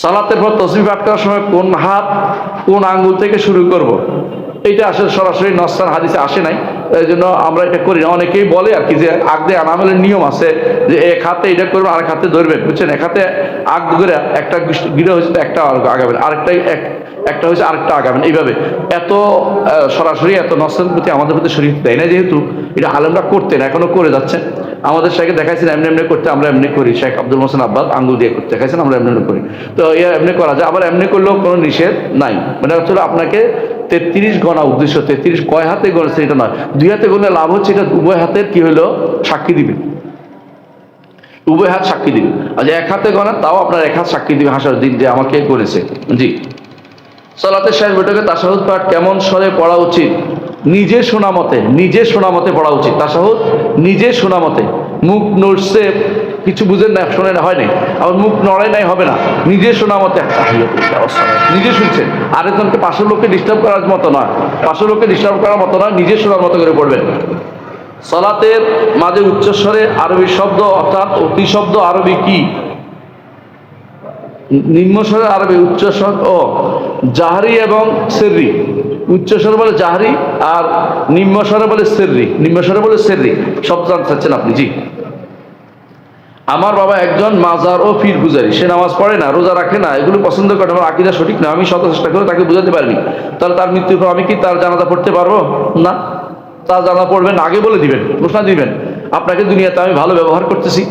সালাতের পর তসবি পাঠ করার সময় কোন হাত, কোন আঙ্গুল থেকে শুরু করব। এইটা আসলে সরাসরি নস্তান হাদিসে আসে নাই। এই জন্য আমরা এটা করি না। অনেকেই বলে আর কি যে আগদে আনামেলের নিয়ম আছে যে এক হাতে এটা করবেন আরেক হাতে ধরবেন, বুঝছেন? এক হাতে আগ করে একটা গিরে হয়েছে একটা আগাবেন, আরেকটা এক একটা হয়েছে আরেকটা আগাবেন। এইভাবে এত সরাসরি এত নস্তান প্রতি আমাদের প্রতি শরীর দেয় না যেহেতু এটা আলমরা করতেন, এখনও করে যাচ্ছেন। আমাদের শেখে দেখাইছেন এমনি এমনি করতে, আমরা এমনি করি। শেখ আব্দুল মোসেন আব্বাস আঙ্গুল দিয়ে করতে। দেখাইছেন আমরা এমনি এমনি করি। তো ইয়া এমনি করা যায়। আবার এমনি করলেও কোনো নিষেধ নাই। মানে হচ্ছে আপনাকে তেত্রিশ গণা উদ্দেশ্য, তেত্রিশ কয় হাতে গণছে এটা নয়। দুই হাতে গণলে লাভ হচ্ছে এটা উভয় হাতের কি হলো? সাক্ষী দিবে। উভয় হাত সাক্ষী দিবে। আর এক হাতে গণা, তাও আপনার এক হাত সাক্ষী দিবে। হাসার দিন যে আমাকে করেছে। জি। সালাতের শেষ বৈঠকে তাসাহুদ পাঠ কেমন স্বরে পড়া উচিত? নিজে শোনা মতে, নিজে শোনা মতে পড়া উচিত। তাসাহুদ, নিজে শোনা মতে। মুখ নড়ছে, কিছু বুঝেন না, শোনে না, হয় নাই। আবার মুখ নড়ে নাই, হবে না। নিজে শোনা মতে নিজে শুনছেন। আরেকজনকে পাশের লোককে ডিস্টার্ব করার মতো নয়। পাশের লোককে ডিস্টার্ব করার মতো নয়, নিজে শোনার মতো করে পড়বেন। সলাতের মাঝে উচ্চস্বরে আরবি শব্দ অর্থাৎ অতি শব্দ আরবি কি? নিম্নস্বরে আরবি উচ্চস্বর ও, জাহারি এবং সেররি। উচ্চস্বরে বলে জাহারি আর নিম্নস্বরে বলে সেররি। নিম্নস্বরে বলে সেররি। সব জানতে চাচ্ছেন আপনি? জি। আমার বাবা একজন মাজার ও পীর পূজারি। সে নামাজ পড়ে না, রোজা রাখে না, এগুলো পছন্দ করে আমার আকিদা সঠিক না, আমি শত চেষ্টা করে তাকে বোঝাতে পারিনি। তাহলে তার মৃত্যুর পর আমি কি তার জানাজা পড়তে পারব? না। তার জানা পড়বেন, আগে বলে দিবেন, ঘোষণা দিবেন, আপনাকে দুনিয়াতে আমি ভালো ব্যবহার করতেছি।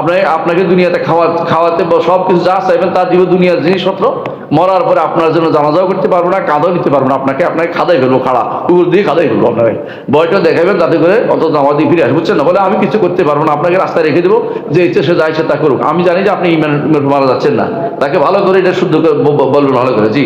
আপনাকে আপনাকে দুনিয়াতে খাওয়া খাওয়াতে সব কিছু যা চাইবেন তার দিব, দুনিয়ার জিনিসপত্র। মরার পরে আপনার জন্য জানাজাও করতে পারব না, কাঁদাও নিতে পারব না। আপনাকে আপনাকে খাদাই ফেলব, খাড়া। কুকুর দিয়ে খাদাই ফেলব আপনাকে। বয়টা দেখাবেন তাতে করে অত জামা দিয়ে ফিরে আসবে, বুঝছেন না? বলে আমি কিছু করতে পারব না, আপনাকে রাস্তায় রেখে দেবো, যে ইচ্ছে সে যা ইচ্ছে তা করুক। আমি জানি যে আপনি ইমান মারা যাচ্ছেন না। তাকে ভালো করে এটা শুদ্ধ করে বলবেন, ভালো করে। জি।